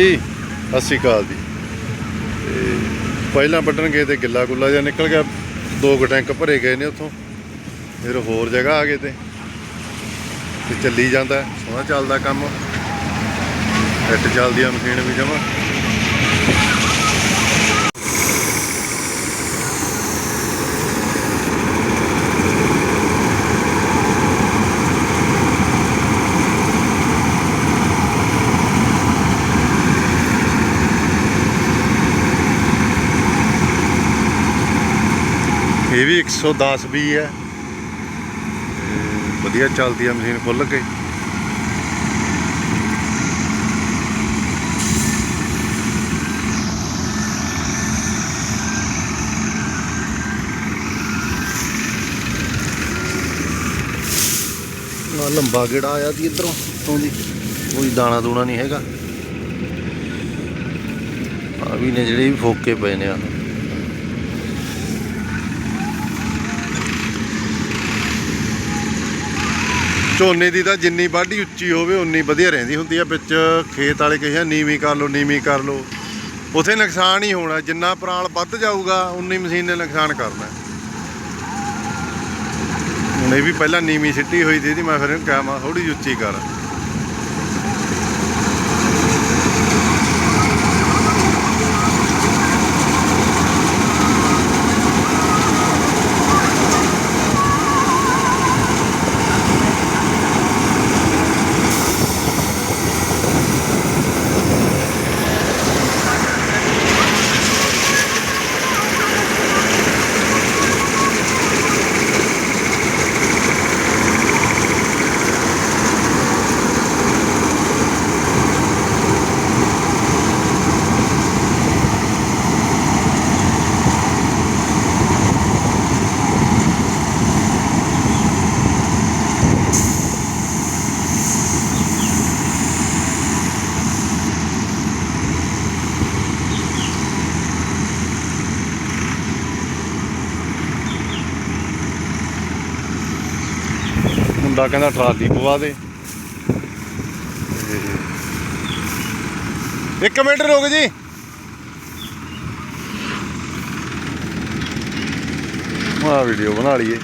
ਜੀ। ਸਤਿ ਸ਼੍ਰੀ ਅਕਾਲ ਜੀ। ਤੇ ਪਹਿਲਾਂ ਵੱਢਣ ਗਏ ਤੇ ਗਿੱਲਾ ਗੁੱਲਾ ਜਿਹਾ ਨਿਕਲ ਗਿਆ। ਦੋ ਕੁ ਟੈਂਕ ਭਰੇ ਗਏ ਨੇ ਉੱਥੋਂ। ਫਿਰ ਹੋਰ ਜਗ੍ਹਾ ਆ ਗਏ ਤੇ। ਤੇ ਚੱਲੀ ਜਾਂਦਾ। ਸੋਹਣਾ ਚੱਲਦਾ ਕੰਮ। ਇੱਟ ਚੱਲਦੀ ਆ ਮਸ਼ੀਨ ਵੀ ਜਮਾ। ਇਹ ਵੀ 110 ਵੀ ਹੈ। ਵਧੀਆ ਚੱਲਦੀ ਆ ਮਸ਼ੀਨ ਖੁੱਲ ਕੇ। ਆ ਲੰਬਾ ਗੇੜਾ ਆਇਆ ਸੀ ਇਧਰੋਂ ਤੋਂ ਦੀ। ਕੋਈ ਦਾਣਾ ਦੂਣਾ ਨਹੀਂ ਹੈਗਾ। ਆ ਵੀ ਨੇ ਜਿਹੜੇ ਵੀ ਫੋਕੇ ਪਏ ਨੇ ਆ। ਝੋਨੇ ਦੀ ਤਾਂ ਜਿੰਨੀ ਵਾਢੀ ਉੱਚੀ ਹੋਵੇ, ਉਨੀ ਵਧੀਆ ਰਹਿੰਦੀ ਹੁੰਦੀ ਆ। ਵਿੱਚ ਖੇਤ ਵਾਲੇ ਕਹੀਆਂ ਨੀਵੀਂ ਕਰ ਲਓ, ਨੀਵੀਂ ਕਰ ਲਓ। ਉਥੇ ਨੁਕਸਾਨ ਹੀ ਹੋਣਾ। ਜਿੰਨਾ ਪਰਾਲ ਵੱਧ ਜਾਊਗਾ, ਉਨੀ ਮਸ਼ੀਨ ਨੇ ਨੁਕਸਾਨ ਕਰਨਾ। ਹੁਣ ਇਹ ਵੀ ਪਹਿਲਾਂ ਨੀਵੀਂ ਸਿੱਟੀ ਹੋਈ ਸੀ ਇਹਦੀ, ਮੈਂ ਫਿਰ ਇਹਨੂੰ ਕਿਹਾ, ਮੈਂ ਥੋੜੀ ਉੱਚੀ ਕਰ। ਕਹਿੰਦਾ ਟਰਾਲੀ ਪਵਾ ਦੇ। ਇੱਕ ਮਿੰਟ ਰੁਕ ਜੀ। ਆ ਵੀਡੀਓ ਬਣਾ ਲਈਏ।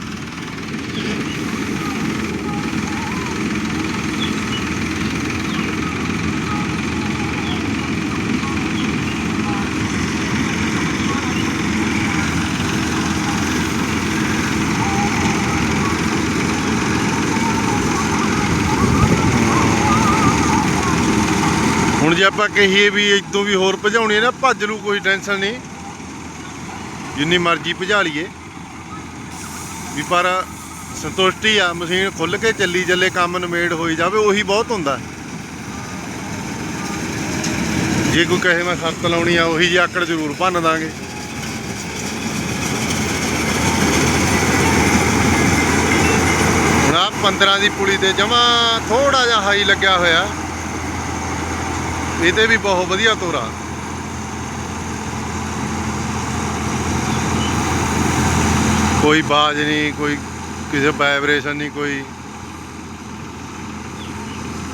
ਜੇ ਆਪਾਂ ਕਹੀਏ ਵੀ ਇਦੋਂ ਵੀ ਹੋਰ ਭਜਾਉਣੀ ਹੈ ਨਾ, ਭੱਜ ਲੂ, ਕੋਈ ਟੈਨਸ਼ਨ ਨਹੀਂ। ਜਿੰਨੀ ਮਰਜ਼ੀ ਭਜਾ ਲਈਏ। ਵੀ ਪਰ ਸੰਤੁਸ਼ਟੀ ਆ, ਮਸ਼ੀਨ ਖੁੱਲ ਕੇ ਚੱਲੀ ਚੱਲੇ ਕੰਮ ਨਮੇੜ ਹੋਈ ਜਾਵੇ, ਉਹੀ ਬਹੁਤ ਹੁੰਦਾ। ਜੇ ਕੋਈ ਕਹੇ ਮੈਂ ਸ਼ਰਤ ਲਾਉਣੀ ਆ, ਉਹੀ ਜਿਹੀ ਆਕੜ ਜ਼ਰੂਰ ਭੰਨ ਦਾਂਗੇ। ਹੁਣ ਆ 15 ਦੀ ਪੁਲੀ ਤੇ ਜਮਾ ਥੋੜਾ ਜਿਹਾ ਹਾਈ ਲੱਗਿਆ ਹੋਇਆ। ਇਹਦੇ ਵੀ ਬਹੁਤ ਵਧੀਆ ਤੋਰਾ। ਕੋਈ ਬਾਜ ਨਹੀਂ, ਕੋਈ ਕਿਸੇ ਵਾਈਬ੍ਰੇਸ਼ਨ ਨਹੀਂ, ਕੋਈ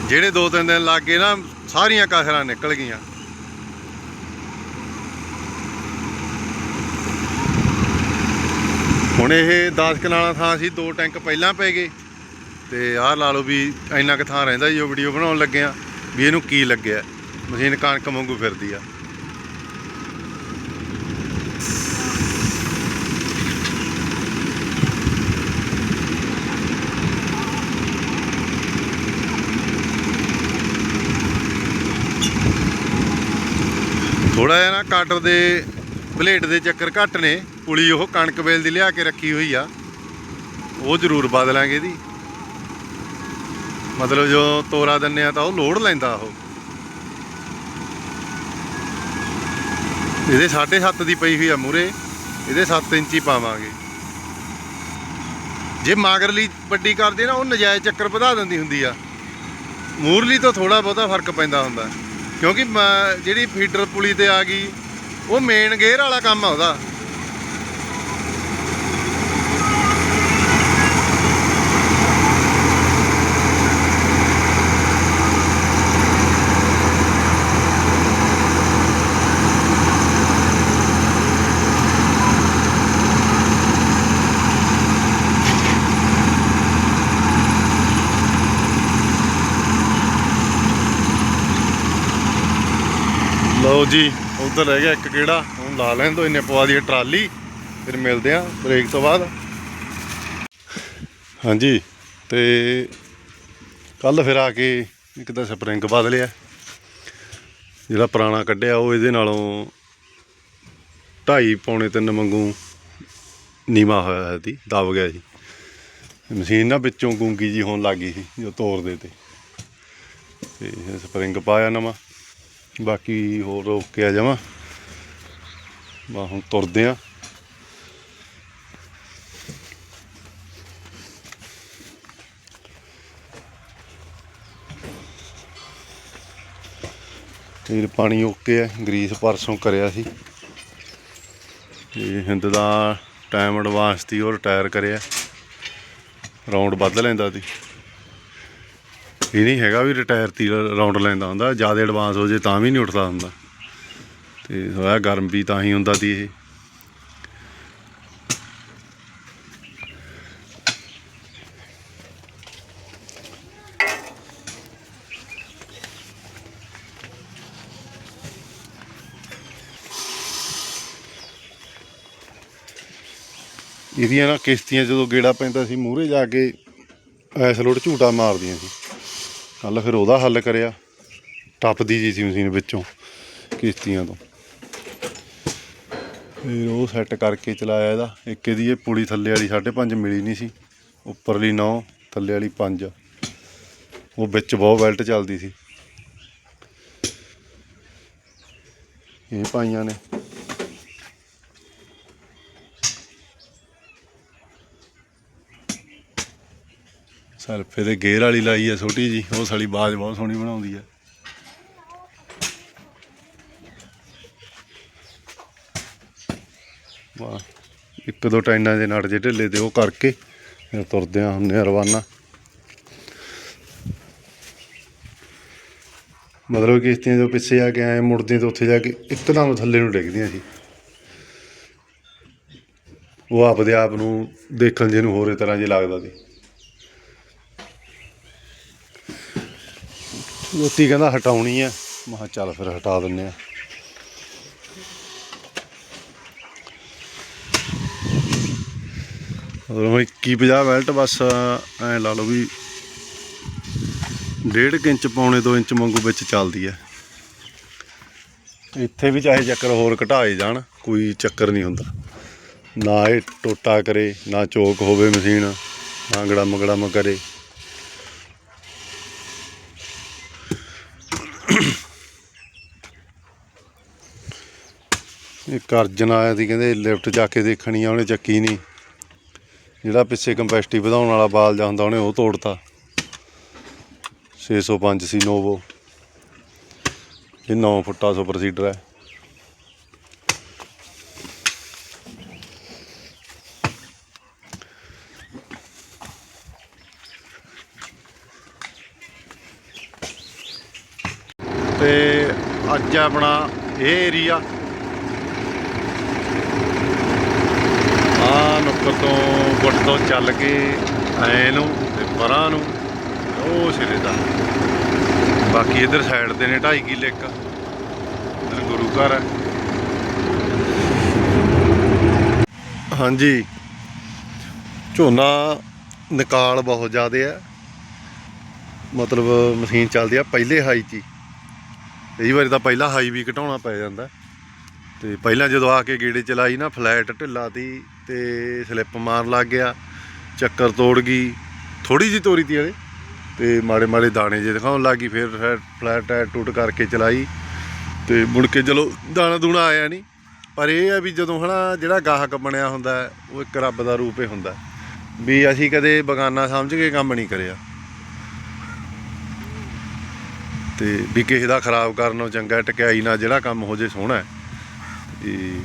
ਜਿਹੜੇ ਦੋ ਤਿੰਨ ਦਿਨ ਲੱਗ ਗਏ ਨਾ, ਸਾਰੀਆਂ ਕਸਰਾਂ ਨਿਕਲ ਗਈਆਂ। ਹੁਣ ਇਹ 10 ਕਨਾਲਾਂ ਥਾਂ ਸੀ, ਦੋ ਟੈਂਕ ਪਹਿਲਾਂ ਪੈ ਗਏ। ਤੇ ਆਹ ਲਾ ਲਓ ਵੀ ਇੰਨਾ ਕੁ ਥਾਂ ਰਹਿੰਦਾ ਜੀ, ਉਹ ਵੀਡੀਓ ਬਣਾਉਣ ਲੱਗੇ ਆ, ਵੀ ਇਹਨੂੰ ਕੀ ਲੱਗਿਆ। ਮਸ਼ੀਨ ਕਣਕ ਵਾਂਗੂ ਫਿਰਦੀ ਆ। ਥੋੜਾ ਜਿਹਾ ਨਾ ਕਾਟਰ ਦੇ ਬਲੇਡ ਦੇ ਚੱਕਰ ਘੱਟ ਨੇ, ਪੁਲੀ ਉਹ ਕਣਕ ਵੇਲ ਦੀ ਲਿਆ ਕੇ ਰੱਖੀ ਹੋਈ ਆ। ਉਹ ਜ਼ਰੂਰ ਬਦਲਾਂਗੇ ਇਹਦੀ। ਮਤਲਬ ਜੋ ਤੋਰਾ ਦਿੰਨੇ ਆ ਤਾਂ ਉਹ ਲੋਡ ਲੈਂਦਾ ਉਹ। ਇਹਦੇ 7.5 ਦੀ ਪਈ ਹੋਈ ਆ ਮੂਰੇ, ਇਹਦੇ 7 ਇੰਚੀ ਪਾਵਾਂਗੇ। ਜੇ ਮਾਗਰਲੀ ਵੱਡੀ ਕਰਦੇ ਨਾ, ਉਹ ਨਜਾਇਜ਼ ਚੱਕਰ ਵਧਾ ਦਿੰਦੀ ਹੁੰਦੀ ਆ। ਮੂਰਲੀ ਤੋਂ ਥੋੜਾ ਬਹੁਤਾ ਫ਼ਰਕ ਪੈਂਦਾ ਹੁੰਦਾ। ਕਿਉਂਕਿ ਮ- ਜਿਹੜੀ ਫੀਡਰ ਪੁਲੀ ਤੇ ਆ ਗਈ, ਉਹ ਮੇਨ ਗੇਅਰ ਵਾਲਾ ਕੰਮ ਆ ਉਹਦਾ। ਲਓ ਜੀ, ਉਧਰ ਰਹਿ ਗਿਆ ਇੱਕ ਕਿਹੜਾ ਹੁਣ ਲਾ ਲੈਣ ਦੋ ਇੰਨੇ ਪਵਾ ਦੀ ਟਰਾਲੀ, ਫਿਰ ਮਿਲਦੇ ਆ ਬ੍ਰੇਕ ਤੋਂ ਬਾਅਦ। ਹਾਂਜੀ, ਤੇ ਕੱਲ ਫਿਰ ਆ ਕੇ ਇੱਕ ਤਾਂ ਸਪਰਿੰਗ ਬਦਲਿਆ ਜਿਹੜਾ ਪੁਰਾਣਾ ਕੱਢਿਆ, ਉਹ ਇਹਦੇ ਨਾਲੋਂ ਢਾਈ ਪੌਣੇ ਤਿੰਨ ਵਾਂਗੂ ਨੀਵਾ ਹੋਇਆ ਹੋਇਆ ਸੀ, ਦਬ ਗਿਆ ਸੀ। ਮਸ਼ੀਨ ਨਾ ਵਿੱਚੋਂ ਗੂੰਗੀ ਜੀ ਹੋਣ ਲੱਗ ਗਈ ਸੀ, ਜੋ ਤੋੜਦੇ ਤੇ। ਤੇ ਸਪਰਿੰਗ ਪਾਇਆ ਨਵਾਂ। ਬਾਕੀ ਹੋਰ ਰੋਕ ਕੇ ਆ ਜਾਵਾਂ। ਬਾ ਹੁਣ ਤੁਰਦੇ ਆ। ਇਹ ਪਾਣੀ ਓਕੇ ਹੈ ਗਰੀਸ ਪਰਸੋਂ ਕਰਿਆ ਸੀ। ਤੇ ਹਿੰਦ ਦਾ ਟਾਈਮ ਐਡਵਾਂਸ ਦੀ ਉਹ ਰਿਟਾਇਰ ਕਰਿਆ। ਰਾਉਂਡ ਵੱਧ ਲੈਂਦਾ ਸੀ। ਇਹ ਨਹੀਂ ਹੈਗਾ ਵੀ ਰਿਟਾਇਰ ਤੀ ਰਾਉਂਡ ਲੈਂਦਾ ਹੁੰਦਾ, ਜ਼ਿਆਦਾ ਐਡਵਾਂਸ ਹੋ ਜੇ ਤਾਂ ਵੀ ਨਹੀਂ ਉੱਠਦਾ ਹੁੰਦਾ। ਤੇ ਹੋਇਆ ਗਰਮ ਵੀ ਤਾਂ ਹੀ ਹੁੰਦਾ ਸੀ ਇਹ। ਇਹਦੀਆਂ ਨਾ ਕਿਸ਼ਤੀਆਂ ਜਦੋਂ ਗੇੜਾ ਪੈਂਦਾ ਸੀ, ਮੂਹਰੇ ਜਾ ਕੇ ਐਸਲੋਟ ਝੂਟਾ ਮਾਰਦੀਆਂ ਸੀ। ਕੱਲ ਫਿਰ ਉਹਦਾ ਹੱਲ ਕਰਿਆ, ਟੱਪਦੀ ਜੀ ਸੀ ਮਸ਼ੀਨ ਵਿੱਚੋਂ ਕਿਸ਼ਤੀਆਂ ਤੋਂ। ਫਿਰ ਉਹ ਸੈੱਟ ਕਰਕੇ ਚਲਾਇਆ ਇਹਦਾ। ਇੱਕ ਇਹਦੀ ਇਹ ਪੁਲੀ ਥੱਲੇ ਵਾਲੀ 5.5 ਮਿਲੀ ਨਹੀਂ ਸੀ, ਉੱਪਰਲੀ 9 ਥੱਲੇ ਵਾਲੀ 5 ਉਹ ਵਿੱਚ ਬਹੁਤ ਬੈਲਟ ਚੱਲਦੀ ਸੀ। ਇਹ ਪਾਈਆਂ ਨੇ ਹਲਫੇ ਦੇ ਗੇਅਰ ਵਾਲੀ ਲਾਈ ਆ ਛੋਟੀ ਜੀ ਉਹ ਸਾਲੀ ਬਾਜ ਬਹੁਤ ਸੋਹਣੀ ਬਣਾਉਂਦੀ ਆ। ਵਾਹ, ਇੱਕ ਦੋ ਟਾਈਨਾਂ ਦੇ ਨਟ ਜੇ ਢਿੱਲੇ ਤੇ ਉਹ ਕਰਕੇ, ਫਿਰ ਤੁਰਦੇ ਆ ਹੁੰਨੇ ਰਵਾਨਾ। ਮਤਲਬ ਕਿਸ਼ਤੀਆਂ ਜੋ ਪਿੱਛੇ ਆ ਕੇ ਆਏ ਮੁੜਦੀਆਂ ਤੇ ਉੱਥੇ ਜਾ ਕੇ ਇੱਕਦਮ ਥੱਲੇ ਨੂੰ ਡਿੱਗਦੀਆਂ ਸੀ। ਉਹ ਆਪਦੇ ਆਪ ਨੂੰ ਦੇਖਣ ਜਿਹਨੂੰ ਹੋਰੇ ਤਰ੍ਹਾਂ ਜੇ ਲੱਗਦਾ ਸੀ। ਰੋਟੀ ਕਹਿੰਦਾ ਹਟਾਉਣੀ ਆ। ਮੈਂ ਚੱਲ ਫਿਰ ਹਟਾ ਦਿੰਨੇ ਆ। ਉਹ 21 50 ਵੈਲਟ ਬਸ ਐ ਲਾ ਲਓ ਵੀ ਡੇਢ ਕੁ ਇੰਚ ਪੌਣੇ 2 ਇੰਚ ਵਾਂਗੂ ਵਿੱਚ ਚੱਲਦੀ ਹੈ ਇੱਥੇ ਵੀ ਚਾਹੇ ਚੱਕਰ ਹੋਰ ਘਟਾਏ ਜਾਣ, ਕੋਈ ਚੱਕਰ ਨਹੀਂ ਹੁੰਦਾ। ਨਾ ਇਹ ਟੋਟਾ ਕਰੇ, ਨਾ ਚੋਕ ਹੋਵੇ ਮਸ਼ੀਨ, ਨਾ ਗੜਮ ਗੜਮ ਕਰੇ। ਇੱਕ ਆਇਆ ਸੀ, ਕਹਿੰਦੇ ਲਿਫਟ ਜਾ ਕੇ ਦੇਖਣੀ ਆ, ਉਹਨੇ ਚੱਕੀ ਨਹੀਂ ਜਿਹੜਾ ਪਿੱਛੇ ਕੰਪੈਸਿਟੀ ਵਧਾਉਣ ਵਾਲਾ ਬਾਲ ਜਾਂ ਹੁੰਦਾ, ਉਹਨੇ ਉਹ ਤੋੜਤਾ। 605 ਸੀ ਨੋਵੋ। ਇਹ 9 ਫੁੱਟਾ ਸੁਪਰ ਸੀਡਰ ਹੈ। ਤੇ ਅੱਜ ਆਪਣਾ ਇਹ ਏਰੀਆ ਉੱਪਰ ਤੋਂ ਗੁੱਟ ਤੋਂ ਚੱਲ ਕੇ ਐ ਨੂੰ ਤੇ ਪਰਾਂ ਨੂੰ, ਉਹ ਸਿਰੇ ਦਾ ਬਾਕੀ ਇਧਰ ਸਾਈਡ ਤੇ ਨੇ 2.5 ਕਿੱਲੇ ਇੱਕ। ਇਧਰ ਗੁਰੂ ਘਰ ਹੈ ਹਾਂਜੀ। ਝੋਨਾ ਨਿਕਾਲ ਬਹੁਤ ਜ਼ਿਆਦੇ ਹੈ ਮਤਲਬ ਮਸ਼ੀਨ ਚੱਲਦੀ ਆ ਪਹਿਲੇ ਹਾਈ 'ਚ ਹੀ ਕਈ ਵਾਰੀ ਤਾਂ ਪਹਿਲਾ ਹਾਈ ਵੀ ਘਟਾਉਣਾ ਪੈ ਜਾਂਦਾ। ਤੇ ਪਹਿਲਾਂ ਜਦੋਂ ਆ ਕੇ ਗੇੜੇ ਚਲਾਈ ਨਾ, ਫਲੈਟ ਢਿੱਲਾ ਤੀ ਤੇ ਸਲਿੱਪ ਮਾਰ ਲੱਗ ਗਿਆ, ਚੱਕਰ ਤੋੜ ਗਈ ਥੋੜੀ ਜੀ ਤੋਰੀ ਤੀ ਇਹਦੇ ਤੇ ਮਾੜੇ ਮਾੜੇ ਦਾਣੇ ਜੇ ਦਿਖਾਉਣ ਲੱਗੀ ਫਿਰ ਫਿਰ ਫਲੈਟ ਟਾਇਰ ਟੁੱਟ ਕਰਕੇ ਚਲਾਈ, ਤੇ ਮੁੜ ਕੇ ਚਲੋ ਦਾਣਾ ਦੂਣਾ ਆਇਆ ਨਹੀਂ ਪਰ ਇਹ ਆ ਵੀ ਜਦੋਂ ਹਨਾ ਜਿਹੜਾ ਗਾਹਕ ਬਣਿਆ ਹੁੰਦਾ, ਉਹ ਇੱਕ ਰੱਬ ਦਾ ਰੂਪ ਹੀ ਹੁੰਦਾ, ਵੀ ਅਸੀਂ ਕਦੇ ਬਗਾਨਾ ਸਮਝ ਕੇ ਕੰਮ ਨਹੀਂ ਕਰਿਆ ਤੇ ਵੀ ਕਿਸੇ ਦਾ ਖਰਾਬ ਕਰਨੋਂ ਚੰਗਾ, ਟਕਿਆਈ ਨਾਲ ਜਿਹੜਾ ਕੰਮ ਹੋ ਜੇ ਸੋਹਣਾ ਹੈ। ਤੇ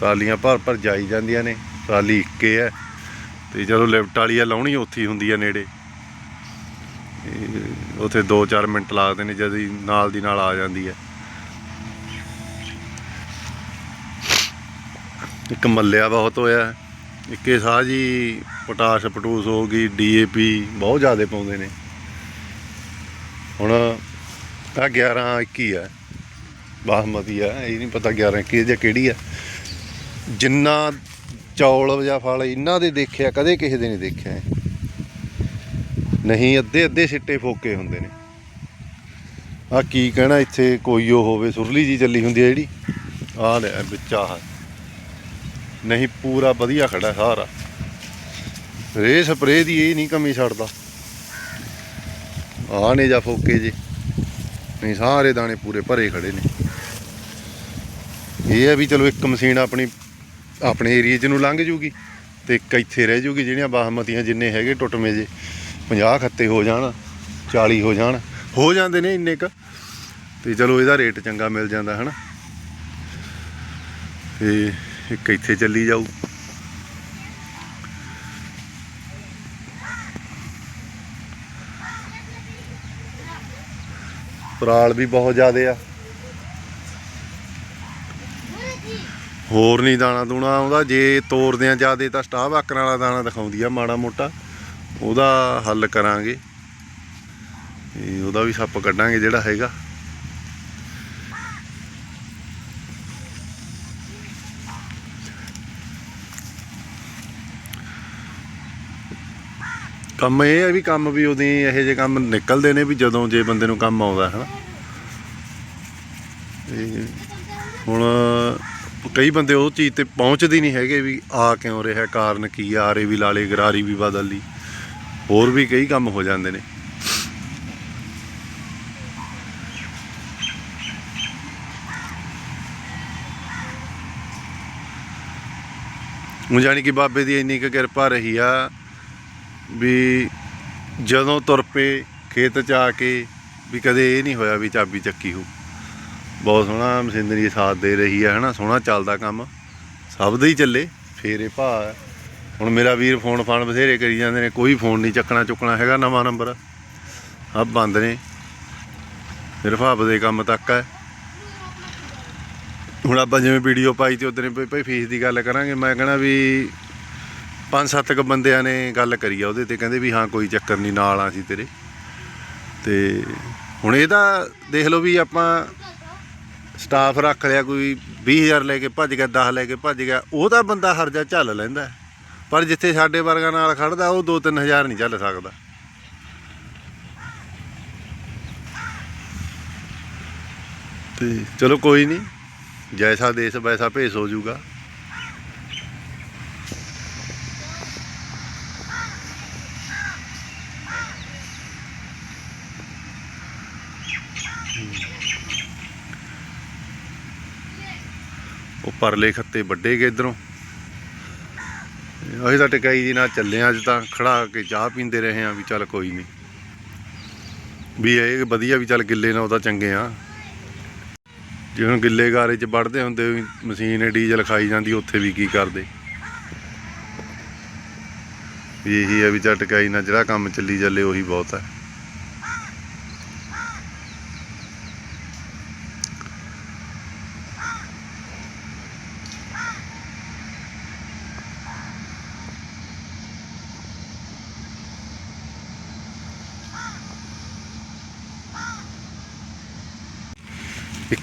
ਟਰਾਲੀਆਂ ਭਰ ਭਰ ਜਾਈ ਜਾਂਦੀਆਂ ਨੇ, ਟਰਾਲੀ ਇੱਕੇ ਹੈ ਤੇ ਜਦੋਂ ਲਿਫਟ ਵਾਲੀ ਆ ਲਾਉਣੀ ਉੱਥੇ ਹੀ ਹੁੰਦੀ ਆ ਨੇੜੇ ਉੱਥੇ 2-4 ਮਿੰਟ ਲੱਗਦੇ ਨੇ ਜਦ ਨਾਲ ਦੀ ਨਾਲ ਆ ਜਾਂਦੀ ਹੈ। ਇੱਕ ਮੱਲਿਆ ਬਹੁਤ ਹੋਇਆ, ਇੱਕੇ ਸਾਹ ਜੀ ਪੋਟਾਸ਼ ਪਟੂਸ ਹੋ ਗਈ ਡੀਏਪੀ ਬਹੁਤ ਜ਼ਿਆਦਾ ਪਾਉਂਦੇ ਨੇ। ਹੁਣ ਆ 11 21 ਹੈ ਬਾਸਮਤੀ ਆ ਇਹ ਨਹੀਂ ਪਤਾ 11 ਕੀ ਜਾਂ ਕਿਹੜੀ ਆ ਜਿੰਨਾ ਚੌਲ ਜਾਂ ਫਲ ਇਹਨਾਂ ਦੇ ਦੇਖਿਆ, ਕਦੇ ਕਿਸੇ ਦੇ ਨਹੀਂ ਦੇਖਿਆ ਨਹੀਂ, ਅੱਧੇ ਅੱਧੇ ਸਿੱਟੇ ਫੋਕੇ ਹੁੰਦੇ ਨੇ। ਆ ਕੀ ਕਹਿਣਾ, ਇੱਥੇ ਕੋਈ ਉਹ ਹੋਵੇ, ਸੁਰਲੀ ਜੀ ਚੱਲੀ ਹੁੰਦੀ ਹੈ ਜਿਹੜੀ। ਆਹ ਲੈ ਵਿੱਚ ਆਹ। ਨਹੀਂ, ਪੂਰਾ ਵਧੀਆ ਖੜਾ ਸਾਰਾ। ਰੇ ਸਪਰੇ ਦੀ ਇਹ ਨਹੀਂ ਕਮੀ ਛੱਡਦਾ। ਆ ਨੇ ਜਾਂ ਫੋਕੇ ਜੇ। ਨਹੀਂ, ਸਾਰੇ ਦਾਣੇ ਪੂਰੇ ਭਰੇ ਖੜੇ ਨੇ। ਇਹ ਹੈ ਵੀ ਚਲੋ ਇੱਕ ਮਸ਼ੀਨ ਆਪਣੀ ਆਪਣੇ ਏਰੀਏ 'ਚ ਨੂੰ ਲੰਘ ਜੂਗੀ ਤੇ ਇੱਕ ਇੱਥੇ ਰਹਿ ਜੂਗੀ ਜਿਹੜੀਆਂ ਬਾਹਮਤੀਆਂ ਜਿੰਨੇ ਹੈਗੇ ਟੁੱਟਵੇਂ ਜੇ 50 ਖੱਤੇ ਹੋ ਜਾਣ 40 ਹੋ ਜਾਣ, ਹੋ ਜਾਂਦੇ ਨੇ ਇੰਨੇ ਕ। ਤੇ ਚਲੋ ਇਹਦਾ ਰੇਟ ਚੰਗਾ ਮਿਲ ਜਾਂਦਾ, ਹਨਾ। ਤੇ ਇੱਕ ਇੱਥੇ ਚੱਲੀ ਜਾਊ। ਪਰਾਲ ਵੀ ਬਹੁਤ ਜ਼ਿਆਦੇ ਆ। ਹੋਰ ਨਹੀਂ ਦਾਣਾ ਦੂਣਾ ਆਉਂਦਾ। ਜੇ ਤੋਰਦੇ ਆ ਜ਼ਿਆਦੇ ਤਾਂ ਸਟਾਫ ਆਕਰਾਂ ਵਾਲਾ ਦਾਣਾ ਦਿਖਾਉਂਦੀ ਆ ਮਾੜਾ ਮੋਟਾ। ਉਹਦਾ ਹੱਲ ਕਰਾਂਗੇ। ਤੇ ਉਹਦਾ ਵੀ ਸੱਪ ਕੱਢਾਂਗੇ ਜਿਹੜਾ ਹੈਗਾ। ਕੰਮ ਇਹ ਹੈ ਵੀ ਕੰਮ ਵੀ ਉਹਦੇ ਇਹੋ ਜਿਹੇ ਕੰਮ ਨਿਕਲਦੇ ਨੇ ਵੀ ਜਦੋਂ ਜੇ ਬੰਦੇ ਨੂੰ ਕੰਮ ਆਉਂਦਾ ਹੈ ਨਾ ਹੁਣ ਕਈ ਬੰਦੇ ਉਹ ਚੀਜ਼ ਤੇ ਪਹੁੰਚਦੇ ਨਹੀਂ ਹੈਗੇ ਵੀ ਆ ਕਿਉਂ ਰਿਹਾ, ਕਾਰਨ ਕੀ ਆ, ਆਰੇ ਵੀ ਲਾਲੇ ਗਰਾਰੀ ਵੀ ਬਦਲ ਲਈ। ਹੋਰ ਵੀ ਕਈ ਕੰਮ ਹੋ ਜਾਂਦੇ ਨੇ। ਹੁਣ ਜਾਣੀ ਕਿ ਬਾਬੇ ਦੀ ਇੰਨੀ ਕੁ ਕਿਰਪਾ ਰਹੀ ਆ ਵੀ ਜਦੋਂ ਤੁਰ ਪਏ ਖੇਤ ਚ ਆ ਕੇ ਵੀ ਕਦੇ ਇਹ ਨਹੀਂ ਹੋਇਆ ਵੀ ਚਾਬੀ ਚੱਕੀ ਹੋ ਬਹੁਤ ਸੋਹਣਾ ਮਸ਼ੀਨਰੀ ਸਾਥ ਦੇ ਰਹੀ ਹੈ, ਹਨਾ? ਸੋਹਣਾ ਚੱਲਦਾ ਕੰਮ। ਸਭ ਦੇ ਹੀ ਚੱਲੇ, ਫੇਰ ਇਹ ਭਾ ਹੁਣ ਮੇਰਾ ਵੀਰ ਫੋਨ ਫਾਨ ਬਥੇਰੇ ਕਰੀ ਜਾਂਦੇ ਨੇ, ਕੋਈ ਫੋਨ ਨਹੀਂ, ਚੱਕਣਾ ਚੁੱਕਣਾ ਹੈਗਾ ਨਵਾਂ ਨੰਬਰ ਸਭ ਬੰਦ ਨੇ। ਸਿਰਫ ਆਪ ਦੇ ਕੰਮ ਤੱਕ ਹੈ। ਹੁਣ ਆਪਾਂ ਜਿਵੇਂ ਵੀਡੀਓ ਪਾਈ ਤੇ ਉਦੋਂ ਭਾਈ ਫੀਸ ਦੀ ਗੱਲ ਕਰਾਂਗੇ, ਮੈਂ ਕਹਣਾ ਵੀ ਪੰਜ ਸੱਤ ਕ ਬੰਦਿਆਂ ਨੇ ਗੱਲ ਕਰੀ ਆ ਉਹਦੇ ਤੇ, ਕਹਿੰਦੇ ਵੀ ਹਾਂ, ਕੋਈ ਚੱਕਰ ਨਹੀਂ, ਨਾਲ ਆ ਸੀ ਤੇਰੇ। ਤੇ ਹੁਣ ਇਹਦਾ ਦੇਖ ਲਓ ਵੀ ਆਪਾਂ ਸਟਾਫ ਰੱਖ ਲਿਆ ਕੋਈ 20000 ਲੈ ਕੇ ਭੱਜ ਗਿਆ 10 ਲੈ ਕੇ ਭੱਜ ਗਿਆ, ਉਹ ਤਾਂ ਬੰਦਾ ਹਰਜਾ ਝੱਲ ਲੈਂਦਾ ਪਰ ਜਿੱਥੇ ਸਾਡੇ ਵਰਗਾ ਨਾਲ ਖੜਦਾ, ਉਹ 2-3000 ਨਹੀਂ ਝੱਲ ਸਕਦਾ। ਤੇ ਚਲੋ ਕੋਈ ਨਹੀਂ, ਜੈਸਾ ਦੇਸ਼ ਵੈਸਾ ਭੇਸ ਹੋ ਜਾਊਗਾ। ਪਰਲੇ ਖੱਤੇ ਵੱਡੇ ਗਏ ਇਧਰੋਂ। ਅਸੀਂ ਤਾਂ ਟਿਕਾਈ ਜੀ ਨਾਲ ਚੱਲੇ ਹਾਂ ਅੱਜ ਤਾਂ ਖੜਾ ਕੇ ਚਾਹ ਪੀਂਦੇ ਰਹੇ ਆ ਵੀ ਚੱਲ ਕੋਈ ਨਹੀਂ। ਵੀ ਇਹ ਵਧੀਆ ਵੀ ਚੱਲ ਗਿੱਲੇ ਨਾਲ ਉਹਦਾ ਚੰਗੇ ਆ। ਜੇ ਹੁਣ ਗਿੱਲੇ ਗਾਰੇ 'ਚ ਵੜਦੇ ਹੁੰਦੇ ਵੀ ਮਸ਼ੀਨ ਡੀਜ਼ਲ ਖਾਈ ਜਾਂਦੀ, ਉੱਥੇ ਵੀ ਕੀ ਕਰਦੇ? ਵੀ ਇਹੀ ਹੈ ਵੀ ਚੱਲ ਟਿਕਾਈ ਨਾਲ ਜਿਹੜਾ ਕੰਮ ਚੱਲੀ ਚੱਲੇ, ਉਹੀ ਬਹੁਤ ਹੈ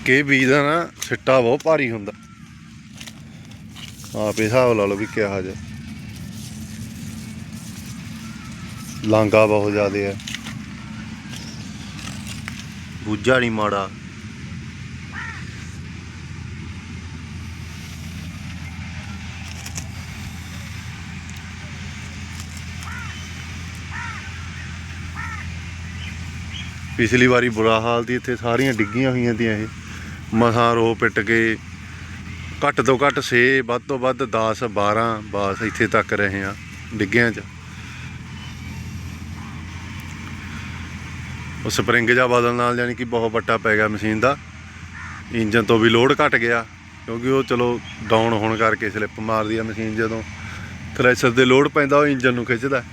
ਕੇ ਬੀਜ ਦਾ ਨਾ ਸਿੱਟਾ ਬਹੁਤ ਭਾਰੀ ਹੁੰਦਾ। ਆਪੇ ਹਿਸਾਬ ਲਾ ਲਓ ਵੀ ਕਿਹਾ ਜਾ ਲਾਂਗਾ ਬਹੁਤ ਜ਼ਿਆਦਾ ਹੈ ਬੂਝਾ ਨਹੀਂ ਮਾੜਾ। ਪਿਛਲੀ ਵਾਰੀ ਬੁਰਾ ਹਾਲ ਦੀ ਇੱਥੇ ਸਾਰੀਆਂ ਡਿੱਗੀਆਂ ਹੋਈਆਂ ਦੀਆਂ ਇਹ। ਮਸਾਂ ਰੋ ਪਿੱਟ ਕੇ। ਘੱਟ ਤੋਂ ਘੱਟ 6 ਵੱਧ ਤੋਂ ਵੱਧ 10 12 ਬਸ ਇੱਥੇ ਤੱਕ ਰਹੇ ਆ ਡਿੱਗਿਆਂ 'ਚ। ਉਹ ਸਪਰਿੰਗ ਜਾਂ ਬਦਲਣ ਨਾਲ ਯਾਨੀ ਕਿ ਬਹੁਤ ਵੱਟਾ ਪੈ ਗਿਆ ਮਸ਼ੀਨ ਦਾ। ਇੰਜਨ ਤੋਂ ਵੀ ਲੋਡ ਘਟ ਗਿਆ, ਕਿਉਂਕਿ ਉਹ ਚਲੋ ਡਾਊਨ ਹੋਣ ਕਰਕੇ ਸਲਿੱਪ ਮਾਰਦੀ ਆ ਮਸ਼ੀਨ ਜਦੋਂ। ਥ੍ਰੈਸ਼ਰ ਦੇ ਲੋਡ ਪੈਂਦਾ, ਉਹ ਇੰਜਨ ਨੂੰ ਖਿੱਚਦਾ।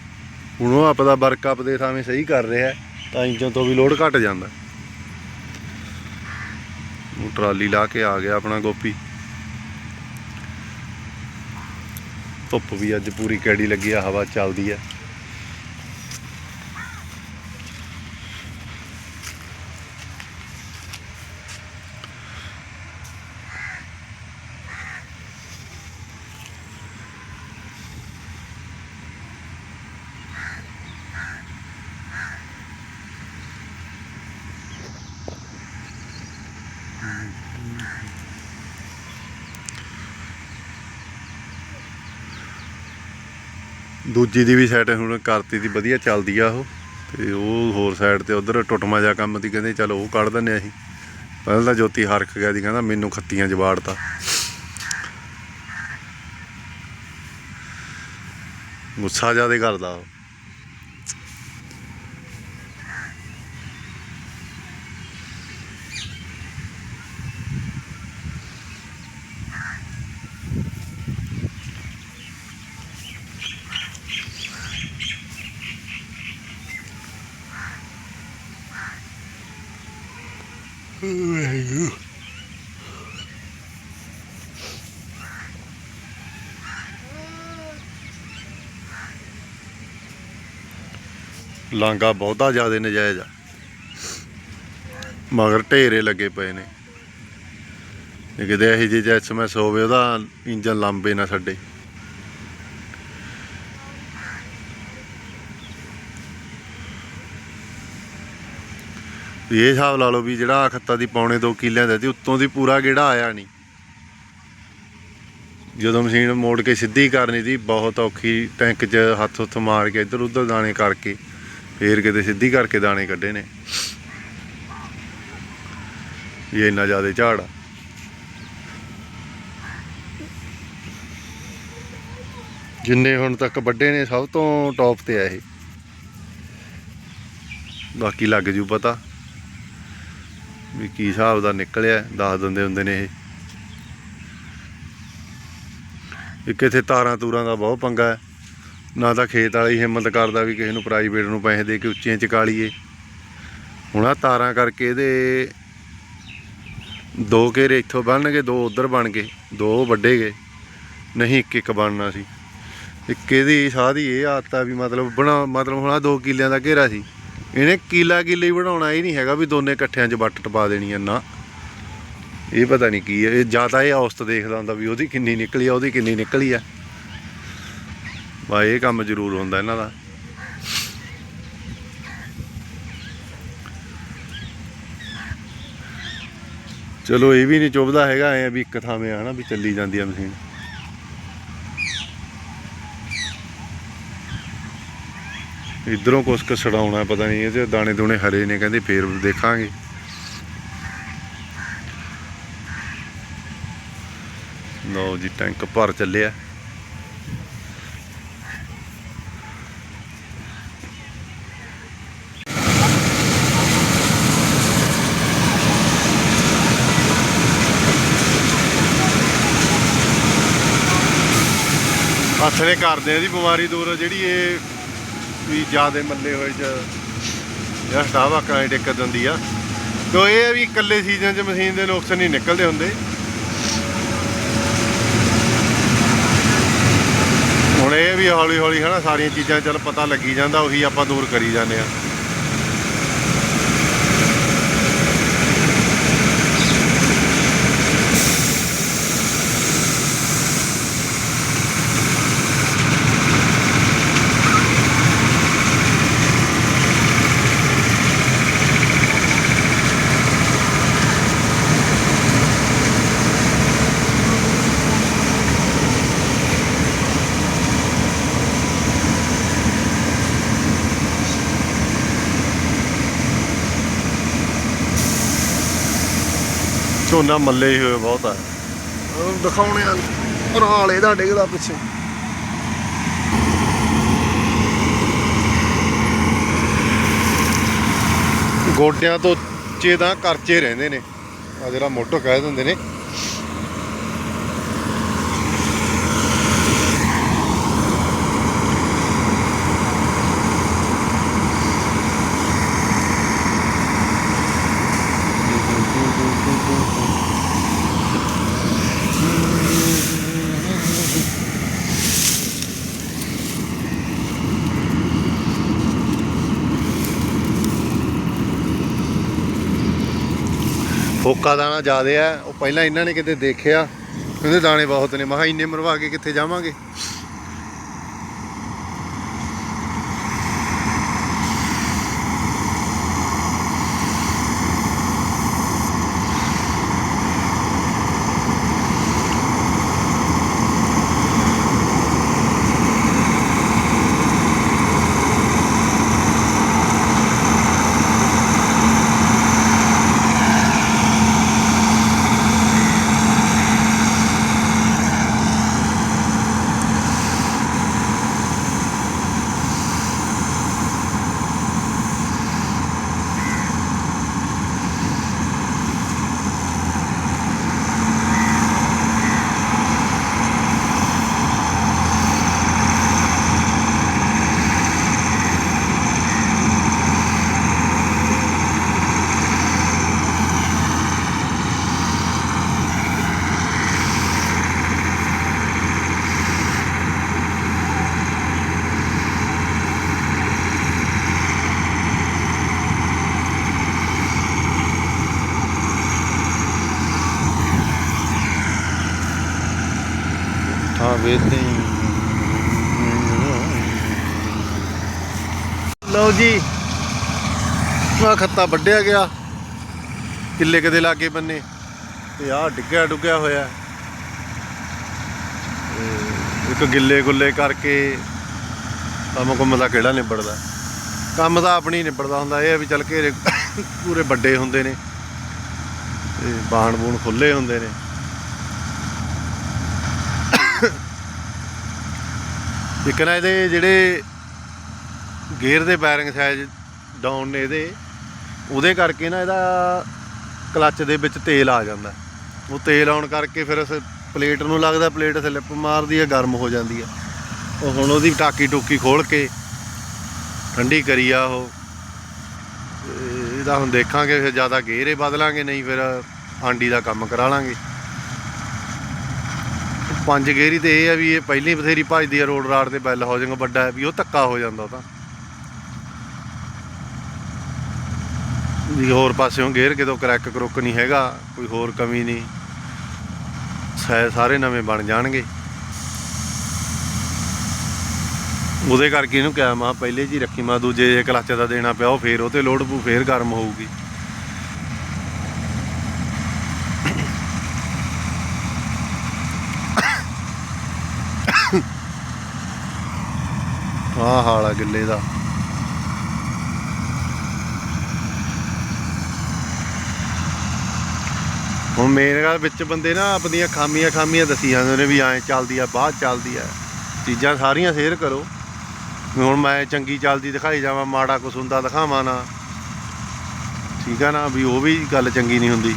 ਹੁਣ ਉਹ ਆਪਦਾ ਵਰਕਅਪ ਦੇ ਥਾਵੇਂ ਸਹੀ ਕਰ ਰਿਹਾ, ਤਾਂ ਇੰਜਨ ਤੋਂ ਵੀ ਲੋਡ ਘਟ ਜਾਂਦਾ। ਉਹ ਟਰਾਲੀ ਲਾ ਕੇ ਆ ਗਿਆ ਆਪਣਾ ਗੋਪੀ। ਧੁੱਪ ਵੀ ਅੱਜ ਪੂਰੀ ਕੈੜੀ ਲੱਗੀ ਆ, ਹਵਾ ਚੱਲਦੀ ਆ। ਦੂਜੀ ਦੀ ਵੀ ਸਾਈਡ ਹੁਣ ਕਰਤੀ ਦੀ ਵਧੀਆ ਚੱਲਦੀ ਆ ਉਹ। ਤੇ ਉਹ ਹੋਰ ਸਾਈਡ ਤੇ ਉਧਰ ਟੁੱਟਮਾ ਜਾ ਕੰਮ ਦੀ ਕਹਿੰਦੇ ਚਲੋ ਉਹ ਕੱਢ ਦਿੰਨੇ ਅਸੀਂ। ਪਹਿਲਾਂ ਤਾਂ ਜੋਤੀ ਹਰਖ ਗਿਆ ਦੀ ਕਹਿੰਦਾ ਮੈਨੂੰ ਖੱਤੀਆਂ ਚ ਵਾੜਤਾ ਗੁੱਸਾ ਜਿਆਦੇ ਕਰਦਾ ਉਹ। ਲਾਂਗਾ ਬਹੁਤਾ ਜ਼ਿਆਦਾ ਨਜਾਇਜ਼ ਆ। ਮਗਰ ਢੇਰੇ ਲੱਗੇ ਪਏ ਨੇ। ਇਹ ਕਿਤੇ ਇਹ ਜੇ ਐਸਐਮਐਸ ਹੋਵੇ, ਉਹਦਾ ਇੰਜਨ ਲੰਬੇ ਨਾ ਛੱਡੇ। ਇਹ ਹਿਸਾਬ ਲਾ ਲਓ ਵੀ ਜਿਹੜਾ ਖੱਤਾ ਦੀ ਪੌਣੇ 2 ਕਿੱਲਿਆਂ ਦਾ ਸੀ, ਉੱਤੋਂ ਦੀ ਪੂਰਾ ਗੇੜਾ ਆਇਆ ਨਹੀਂ। ਜਦੋਂ ਮਸ਼ੀਨ ਮੋੜ ਕੇ ਸਿੱਧੀ ਕਰਨੀ ਸੀ, ਬਹੁਤ ਔਖੀ ਟੈਂਕ 'ਚ ਹੱਥ ਹੁੱਥ ਮਾਰ ਕੇ ਇੱਧਰ ਉੱਧਰ ਦਾਣੇ ਕਰਕੇ, ਫੇਰ ਕਿਤੇ ਸਿੱਧੀ ਕਰਕੇ ਦਾਣੇ ਕੱਢੇ ਨੇ। ਇਹ ਇੰਨਾ ਜ਼ਿਆਦਾ ਝਾੜ ਆ। ਜਿੰਨੇ ਹੁਣ ਤੱਕ ਵੱਡੇ ਨੇ, ਸਭ ਤੋਂ ਟੌਪ ਤੇ ਆ ਇਹ। ਬਾਕੀ ਲੱਗ ਜੂ ਪਤਾ। ਵੀ ਕੀ ਹਿਸਾਬ ਦਾ ਨਿਕਲਿਆ, ਦੱਸ ਦਿੰਦੇ ਹੁੰਦੇ ਨੇ ਇਹ। ਇੱਕ ਇੱਥੇ ਤਾਰਾਂ ਤੂਰਾਂ ਦਾ ਬਹੁਤ ਪੰਗਾ ਹੈ। ਨਾ ਤਾਂ ਖੇਤ ਵਾਲੀ ਹਿੰਮਤ ਕਰਦਾ ਵੀ ਕਿਸੇ ਨੂੰ ਪ੍ਰਾਈਵੇਟ ਨੂੰ ਪੈਸੇ ਦੇ ਕੇ ਉੱਚੀਆਂ ਚਕਾ ਲਈਏ। ਹੁਣ ਆ ਤਾਰਾਂ ਕਰਕੇ ਇਹਦੇ ਦੋ ਘੇਰੇ ਇੱਥੋਂ ਬਣਨਗੇ ਦੋ ਉਧਰ ਬਣ ਗਏ, ਦੋ ਵੱਡੇ ਗਏ। ਨਹੀਂ ਇੱਕ ਇੱਕ ਬਣਨਾ ਸੀ। ਇੱਕ ਇਹਦੀ ਸਾਹ ਦੀ ਇਹ ਆਦਤ ਆ ਵੀ ਮਤਲਬ ਬਣਾ, ਮਤਲਬ ਹੁਣ ਆ ਦੋ ਕਿੱਲਿਆਂ ਦਾ ਘੇਰਾ ਸੀ। ਇਹਨੇ ਕੀਲਾ ਕਿੱਲੇ ਹੀ ਬਣਾਉਣਾ ਇਹ ਨਹੀਂ ਹੈਗਾ ਵੀ ਦੋਨੇ ਇਕੱਠਿਆਂ 'ਚ ਵੱਟ ਟਪਾ ਦੇਣੀ ਆ ਨਾ। ਇਹ ਪਤਾ ਨਹੀਂ ਕੀ ਹੈ ਇਹ ਜ਼ਿਆਦਾ ਇਹ ਔਸਤ ਦੇਖਦਾ ਹੁੰਦਾ ਵੀ ਉਹਦੀ ਕਿੰਨੀ ਨਿਕਲੀ ਆ, ਉਹਦੀ ਕਿੰਨੀ ਨਿਕਲੀ ਆ। ਵਾ ਇਹ ਕੰਮ ਜ਼ਰੂਰ ਹੁੰਦਾ ਇਹਨਾਂ ਦਾ। ਚਲੋ ਇਹ ਵੀ ਨਹੀਂ ਚੁੱਭਦਾ ਹੈਗਾ, ਐ ਵੀ ਇੱਕ ਥਾਵੇਂ ਆ ਨਾ ਵੀ ਚੱਲੀ ਜਾਂਦੀ ਆ ਮਸ਼ੀਨ। ਇਧਰੋਂ ਕੁਛ ਕੁ ਛਡਾਉਣਾ ਪਤਾ ਨਹੀਂ ਇਹਦੇ ਦਾਣੇ ਦੂਣੇ ਹਰੇ ਨੇ, ਕਹਿੰਦੇ ਫੇਰ ਦੇਖਾਂਗੇ। ਲਓ ਜੀ, ਟੈਂਕ ਭਰ ਚੱਲਿਆ। ਹੱਥ ਨੇ ਕਰਦੇ ਆ ਇਹਦੀ ਬਿਮਾਰੀ ਦੂਰ ਜਿਹੜੀ, ਇਹ ਵੀ ਜਿਆਦੇ ਮੱਲੇ ਹੋਏ ਚ ਜਿਹੜਾ ਸਟਾਵਾ ਕਰਾਈ ਟਿਕ ਦਿੰਦੀ ਆ। ਤੋ ਇਹ ਆ ਵੀ ਇਕੱਲੇ ਸੀਜ਼ਨ 'ਚ ਮਸ਼ੀਨ ਦੇ ਨੁਕਸ ਨਹੀਂ ਨਿਕਲਦੇ ਹੁੰਦੇ। ਹੁਣ ਇਹ ਵੀ ਹੌਲੀ ਹੌਲੀ ਹਨਾ ਸਾਰੀਆਂ ਚੀਜ਼ਾਂ ਚੱਲ ਪਤਾ ਲੱਗੀ ਜਾਂਦਾ, ਉਹੀ ਆਪਾਂ ਦੂਰ ਕਰੀ ਜਾਂਦੇ ਆ। ਝੋਨਾ ਮੱਲੇ ਹੀ ਹੋਏ ਬਹੁਤ ਆ। ਉਹ ਦਿਖਾਉਣੇ ਆ। ਰਾਲੇ ਦਾ ਡਿੱਗਦਾ ਪਿੱਛੇ। ਗੋਡਿਆਂ ਤੋਂ ਉੱਚੇ ਤਾਂ ਕਰਚੇ ਰਹਿੰਦੇ ਨੇ। ਆ ਜਿਹੜਾ ਮੋਟੋ ਕਹਿ ਦਿੰਦੇ ਨੇ। ਫੋਕਾ ਦਾਣਾ ਜ਼ਿਆਦੇ ਆ। ਉਹ ਪਹਿਲਾਂ ਇਹਨਾਂ ਨੇ ਕਿਤੇ ਦੇਖਿਆ ਕਹਿੰਦੇ ਦਾਣੇ ਬਹੁਤ ਨੇ। ਮੈਂ ਕਿਹਾ ਇੰਨੇ ਮਰਵਾ ਕੇ ਕਿੱਥੇ ਜਾਵਾਂਗੇ? ਹਾਂ ਲਓ ਜੀ ਆ ਖੱਤਾ ਵੱਢਿਆ ਗਿਆ। ਕਿੱਲੇ ਕਦੇ ਲਾਗੇ ਬੰਨੇ। ਤੇ ਆਹ ਡਿੱਗਿਆ ਡੁੱਗਿਆ ਹੋਇਆ। ਇੱਕ ਗਿੱਲੇ ਗੁੱਲੇ ਕਰਕੇ ਕੰਮ ਕੁੰਮ ਦਾ ਕਿਹੜਾ ਨਿਬੜਦਾ? ਕੰਮ ਤਾਂ ਆਪਣੀ ਨਿਬੜਦਾ ਹੁੰਦਾ। ਇਹ ਆ ਵੀ ਚੱਲ ਕੇ ਪੂਰੇ ਵੱਡੇ ਹੁੰਦੇ ਨੇ। ਤੇ ਬਾਣ ਬੂਣ ਖੁੱਲੇ ਹੁੰਦੇ ਨੇ। ਇੱਕ ਨਾ ਇਹਦੇ ਜਿਹੜੇ ਗੇਅਰ ਦੇ ਬੈਰਿੰਗ ਸਾਈਜ਼ ਡਾਊਨ ਨੇ ਇਹਦੇ, ਉਹਦੇ ਕਰਕੇ ਨਾ ਇਹਦਾ ਕਲੱਚ ਦੇ ਵਿੱਚ ਤੇਲ ਆ ਜਾਂਦਾ। ਉਹ ਤੇਲ ਆਉਣ ਕਰਕੇ ਫਿਰ ਇਸ ਪਲੇਟ ਨੂੰ ਲੱਗਦਾ ਪਲੇਟ ਸਲਿੱਪ ਮਾਰਦੀ ਹੈ ਗਰਮ ਹੋ ਜਾਂਦੀ ਹੈ ਉਹ ਹੁਣ ਉਹਦੀ ਟਾਕੀ ਟੂਕੀ ਖੋਲ ਕੇ ਠੰਡੀ ਕਰੀ ਆ ਉਹ। ਇਹਦਾ ਹੁਣ ਦੇਖਾਂਗੇ, ਫਿਰ ਜ਼ਿਆਦਾ ਗੇਅਰੇ ਬਦਲਾਂਗੇ, ਨਹੀਂ ਫਿਰ ਆਂਡੀ ਦਾ ਕੰਮ ਕਰਾ ਲਾਂਗੇ। ਪੰਜ ਗੇਰੀ ਤੇ ਇਹ ਆ ਵੀ ਇਹ ਪਹਿਲੀ ਬਥੇਰੀ ਭੱਜਦੀ ਆ ਰੋਡ ਰਾੜ ਤੇ ਬੈਲ ਹੋ ਹਾਊਸਿੰਗ ਵੱਡਾ, ਵੀ ਉਹ ਧੱਕਾ ਹੋ ਜਾਂਦਾ ਉਹ ਤਾਂ। ਵੀ ਹੋਰ ਪਾਸਿਓਂ ਗੇਅਰ ਕਿਦੋਂ ਕਰੈਕ ਕਰੁੱਕ ਨਹੀਂ ਹੈਗਾ, ਕੋਈ ਹੋਰ ਕਮੀ ਨਹੀਂ। ਸੈ ਸਾਰੇ ਨਵੇਂ ਬਣ ਜਾਣਗੇ। ਉਹਦੇ ਕਰਕੇ ਇਹਨੂੰ ਕਿਹਾ, ਮਾ ਪਹਿਲੇ ਜੀ ਰੱਖੀ, ਮਾ ਦੂਜੇ ਜੇ ਕਲੱਚ ਦਾ ਦੇਣਾ ਪਿਆ, ਉਹ ਫੇਰ ਉਹ ਤੇ ਲੋਡ ਪੂ ਫੇਰ ਗਰਮ ਹੋਊਗੀ। ਆਹ ਹਾਲ ਆ ਗਿੱਲੇ ਦਾ। ਹੁਣ ਮੇਰੇ ਗੱਲ ਵਿੱਚ ਬੰਦੇ ਨਾ ਆਪਣੀਆਂ ਖਾਮੀਆਂ ਖਾਮੀਆਂ ਦੱਸੀ ਜਾਂਦੇ ਨੇ ਵੀ ਐਂ ਚੱਲਦੀ ਆ, ਬਾਅਦ ਚੱਲਦੀ ਆ। ਚੀਜ਼ਾਂ ਸਾਰੀਆਂ ਸ਼ੇਅਰ ਕਰੋ। ਵੀ ਹੁਣ ਮੈਂ ਚੰਗੀ ਚੱਲਦੀ ਦਿਖਾਈ ਜਾਵਾਂ, ਮਾੜਾ ਕੁਛ ਹੁੰਦਾ ਦਿਖਾਵਾਂ ਨਾ। ਠੀਕ ਆ ਨਾ, ਵੀ ਉਹ ਵੀ ਗੱਲ ਚੰਗੀ ਨਹੀਂ ਹੁੰਦੀ।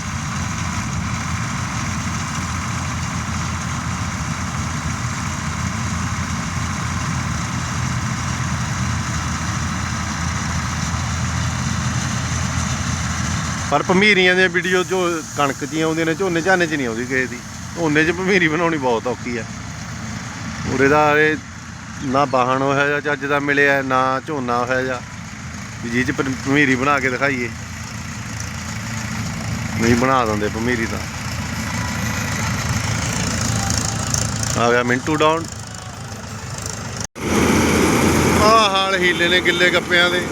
ਪਰ ਭਮੀਰੀਆਂ ਦੀਆਂ ਵੀਡੀਓ ਜੋ ਕਣਕ ਦੀਆਂ ਆਉਂਦੀਆਂ ਨੇ ਝੋਨੇ ਝਾਨੇ 'ਚ ਨਹੀਂ ਆਉਂਦੀ ਕਿਸੇ ਦੀ। ਝੋਨੇ 'ਚ ਭਮੀਰੀ ਬਣਾਉਣੀ ਬਹੁਤ ਔਖੀ ਆ। ਉਰੇ ਦਾ ਇਹ ਨਾ ਬਾਹਣ ਹੋਇਆ ਜਾਂ ਚੱਜ ਦਾ ਮਿਲਿਆ, ਨਾ ਝੋਨਾ ਹੋਇਆ ਜਾਂ ਵੀ 'ਚ ਭ- ਭਮੀਰੀ ਬਣਾ ਕੇ ਦਿਖਾਈਏ। ਨਹੀਂ ਬਣਾ ਦਿੰਦੇ ਭਮੀਰੀ ਤਾਂ। ਆ ਗਿਆ ਮਿੰਟੂ ਡਾਊਨ। ਆ ਹਾਲ ਹੀਲੇ ਨੇ ਗਿੱਲੇ ਗੱਪਿਆਂ ਦੇ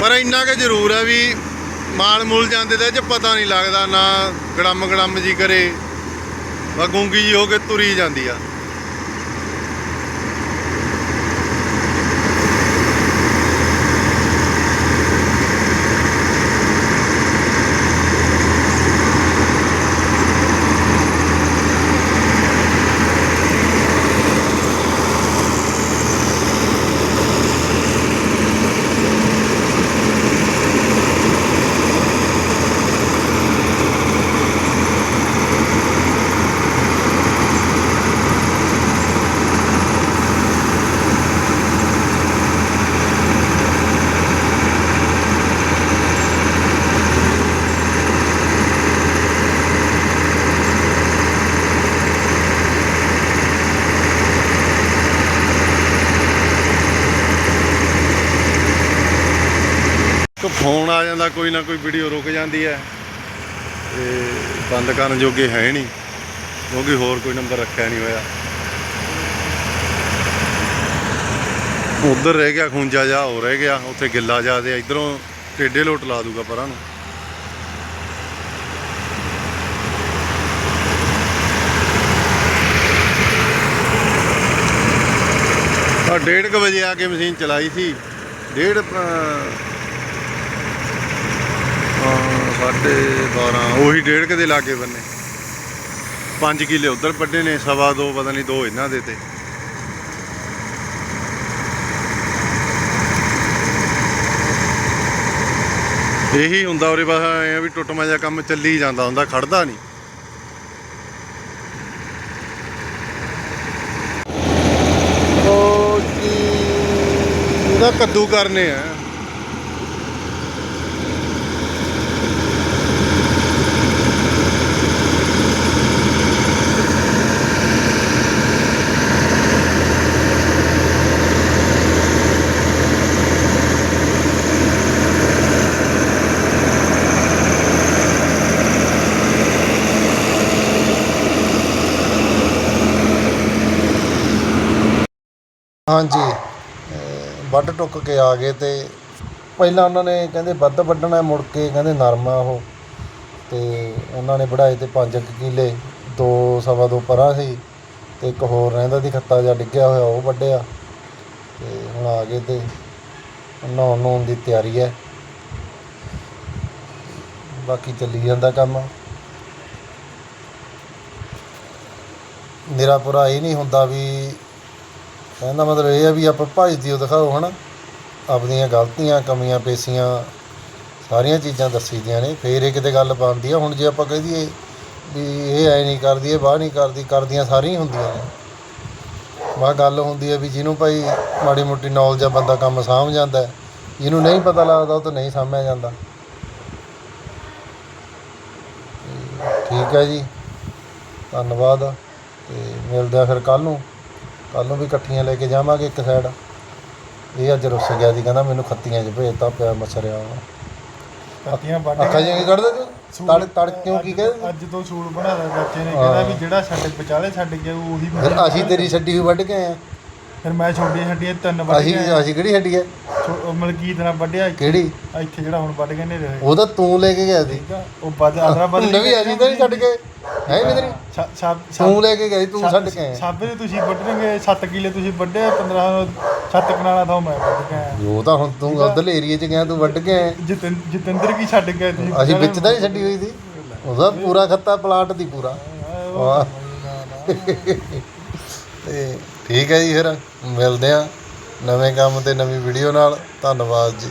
ਪਰ ਇੰਨਾ ਕਿ ਜ਼ਰੂਰ ਹੈ ਵੀ ਮਾਲ ਮੂਲ ਜਾਂਦੇ ਤਾਂ ਇਹ 'ਚ ਪਤਾ ਨਹੀਂ ਲੱਗਦਾ ਨਾ ਗੜਮ ਗੜਮ ਜੀ ਕਰੇ ਬਾ ਗੂੰਗੀ ਜੀ ਹੋ ਕੇ ਤੁਰੀ ਜਾਂਦੀ ਆ ਇੱਕ ਫੋਨ ਆ ਜਾਂਦਾ ਕੋਈ ਨਾ ਕੋਈ ਵੀਡੀਓ ਰੁਕ ਜਾਂਦੀ ਹੈ। ਤੇ ਬੰਦ ਕਰਨ ਜੋਗੇ ਹੈ ਨਹੀਂ। ਕਿਉਂਕਿ ਹੋਰ ਕੋਈ ਨੰਬਰ ਰੱਖਿਆ ਨਹੀਂ ਹੋਇਆ। ਉਧਰ ਰਹਿ ਗਿਆ ਖੁੰਜਾ ਜਾ ਹੋ ਰਹਿ ਗਿਆ। ਉੱਥੇ ਗਿੱਲਾ ਜਾ ਤੇ ਇਧਰੋਂ ਟੇਡੇ ਲੋਟ ਲਾ ਦੂਗਾ ਪਰਾਂ ਨੂੰ। ਆ 1:30 ਵਜੇ ਆ ਕੇ ਮਸ਼ੀਨ ਚਲਾਈ ਸੀ। ਡੇਢ ਅ, ਹਾਂ ਸਾਢੇ 12 ਉਹੀ ਡੇਢ ਕੁ ਦੇ ਲਾਗੇ ਬੰਨੇ। 5 ਕਿੱਲੇ ਉਧਰ ਵੱਡੇ ਨੇ, ਸਵਾ ਦੋ, ਪਤਾ ਨਹੀਂ ਦੋ ਇਹਨਾਂ ਦੇ ਤੇ। ਇਹੀ ਹੁੰਦਾ, ਉਰੇ ਬਸ ਐ ਵੀ ਟੁੱਟਮਾ ਜਿਹਾ ਕੰਮ ਚੱਲੀ ਜਾਂਦਾ ਹੁੰਦਾ, ਖੜਦਾ ਨਹੀਂ। ਉਹ ਜੀ ਉਹਦਾ ਕੱਦੂ ਕਰਨੇ ਆ। ਹਾਂਜੀ। ਵੱਢ ਟੁੱਕ ਕੇ ਆ ਗਏ ਅਤੇ ਪਹਿਲਾਂ ਉਹਨਾਂ ਨੇ ਕਹਿੰਦੇ ਵੱਧ ਵੱਢਣਾ ਮੁੜ ਕੇ ਕਹਿੰਦੇ ਨਰਮ ਆ ਉਹ। ਅਤੇ ਉਹਨਾਂ ਨੇ ਵਢਾਏ ਤੇ 5 ਕਿੱਲੇ, ਦੋ ਸਵਾ ਦੋ ਪਰਾਂ ਸੀ ਅਤੇ ਇੱਕ ਹੋਰ ਰਹਿੰਦਾ ਸੀ ਖੱਤਾ ਜਿਹਾ ਡਿੱਗਿਆ ਹੋਇਆ, ਉਹ ਵੱਢਿਆ। ਅਤੇ ਹੁਣ ਆ ਗਏ ਤੇ ਨਹਾਉਣ ਨਹਾਉਣ ਦੀ ਤਿਆਰੀ ਹੈ। ਬਾਕੀ ਚੱਲੀ ਜਾਂਦਾ ਕੰਮ। ਮੇਰਾ ਭਰਾ ਇਹ ਨਹੀਂ ਹੁੰਦਾ ਵੀ ਕਹਿੰਦਾ ਮਤਲਬ ਇਹ ਆ ਵੀ ਆਪਾਂ ਭਜਦੀ ਉਹ ਦਿਖਾਓ ਹਨਾ। ਆਪਣੀਆਂ ਗਲਤੀਆਂ, ਕਮੀਆਂ, ਪੇਸ਼ੀਆਂ, ਸਾਰੀਆਂ ਚੀਜ਼ਾਂ ਦੱਸੀ ਦੀਆਂ ਨੇ। ਫੇਰ ਇਹ ਕਿਤੇ ਗੱਲ ਬਣਦੀ ਆ। ਹੁਣ ਜੇ ਆਪਾਂ ਕਹਿ ਦਈਏ ਵੀ ਇਹ ਐ ਨਹੀਂ ਕਰਦੀ, ਇਹ ਬਾਹ ਨਹੀਂ ਕਰਦੀ, ਕਰਦੀਆਂ ਸਾਰੀਆਂ ਹੁੰਦੀਆਂ ਨੇ। ਵਾ ਗੱਲ ਹੁੰਦੀ ਹੈ ਵੀ ਜਿਹਨੂੰ ਭਾਈ ਮਾੜੀ ਮੋਟੀ ਨੌਲੇਜ ਆ, ਬੰਦਾ ਕੰਮ ਸਾਂਭ ਜਾਂਦਾ। ਜਿਹਨੂੰ ਨਹੀਂ ਪਤਾ ਲੱਗਦਾ, ਉਹ ਤਾਂ ਨਹੀਂ ਸਾਂਭਿਆ ਜਾਂਦਾ। ਠੀਕ ਹੈ ਜੀ। ਧੰਨਵਾਦ ਤੇ ਮਿਲਦੇ ਫਿਰ ਕੱਲ ਨੂੰ। ਕੱਲ ਨੂੰ ਵੀ ਇਕੱਠੀਆਂ ਲੈ ਕੇ ਜਾਵਾਂਗੇ ਇੱਕ ਸਾਈਡ ਇਹ ਅੱਜ ਰੁੱਸ ਗਿਆ ਸੀ ਕਹਿੰਦਾ ਮੈਨੂੰ ਖੱਤੀਆਂ 'ਚ ਭੇਜਤਾ ਪਿਆ ਮਸਰਿਆ ਕੱਤੀਆਂ ਵੱਢ ਅੱਖਾਂ ਜਿਹੀਆਂ ਕੱਢਦਾ ਤੂੰ? ਤੜ ਤੜ ਕਿਉਂ ਕੀ ਕਹਿੰਦੇ ਅੱਜ ਤੋਂ ਛੂੜ ਬਣਾਦਾ ਬੱਚੇ ਨੇ ਕਹਿੰਦਾ ਵੀ ਜਿਹੜਾ ਸਾਡੇ ਵਿਚਾਲੇ ਛੱਡ ਗਿਆ ਉਹ ਉਹੀ ਫਿਰ ਅਸੀਂ ਤੇਰੀ ਛੱਡੀ ਹੋਈ ਵੱਢ ਕੇ ਆਏ ਆ। ਫਿਰ ਮੈਂ ਛੋਡੀ ਛੱਡੀ ਤਿੰਨ ਵੱਢ ਅਸੀਂ ਗਿਆ ਅਸੀਂ ਕਿਹੜੀ ਛੱਡੀ ਹੈ ਮਲਕੀਤ ਨਾਲ ਵੱਢਿਆ ਇੱਥੇ? ਕਿਹੜੀ? ਇੱਥੇ ਜਿਹੜਾ ਹੁਣ ਵੱਢ ਗਏ ਨੇ ਰਹੇ ਉਹ ਤਾਂ ਤੂੰ ਲੈ ਕੇ ਗਿਆ ਸੀ। ਉਹ ਵੱਧ ਆਦਰਾ ਬਦਲ ਨਵੀਂ ਅਸੀਂ ਤਾਂ ਨਹੀਂ ਛੱਡ ਕੇ। ਹੈ ਵੀ ਤੇਰੀ? ਤੂੰ ਲੈ ਕੇ ਗਈ ਤੂੰ ਛੱਡ ਕੇ ਆਇਆ। ਸਾਬੇ ਦੇ ਤੁਸੀਂ ਵੱਢਣਗੇ 7 ਕਿੱਲੇ ਤੁਸੀਂ ਵੱਢੇ 15 7 ਕਨਾਲਾ ਤੋਂ ਮੈਂ ਵੱਢ ਕੇ ਆਇਆ। ਉਹ ਤਾਂ ਹੁਣ ਤੂੰ ਉਧਰ ਏਰੀਏ 'ਚ ਗਿਆ ਤੂੰ ਵੱਢ ਕੇ ਆਇਆ। ਜਤਿੰ ਜਤਿੰਦਰ ਕੀ ਛੱਡ ਗਏ ਤੁਸੀਂ ਅਸੀਂ ਵਿੱਚ ਤਾਂ ਨਹੀਂ ਛੱਡੀ ਹੋਈ ਸੀ। ਉਹਦਾ ਪੂਰਾ ਖੱਤਾ ਪਲਾਟ ਦੀ ਪੂਰਾ। ਵਾਹ। ਤੇ ਠੀਕ ਹੈ ਜੀ ਫਿਰ ਮਿਲਦੇ ਹਾਂ ਨਵੇਂ ਕੰਮ ਅਤੇ ਨਵੀਂ ਵੀਡੀਓ ਨਾਲ ਧੰਨਵਾਦ ਜੀ।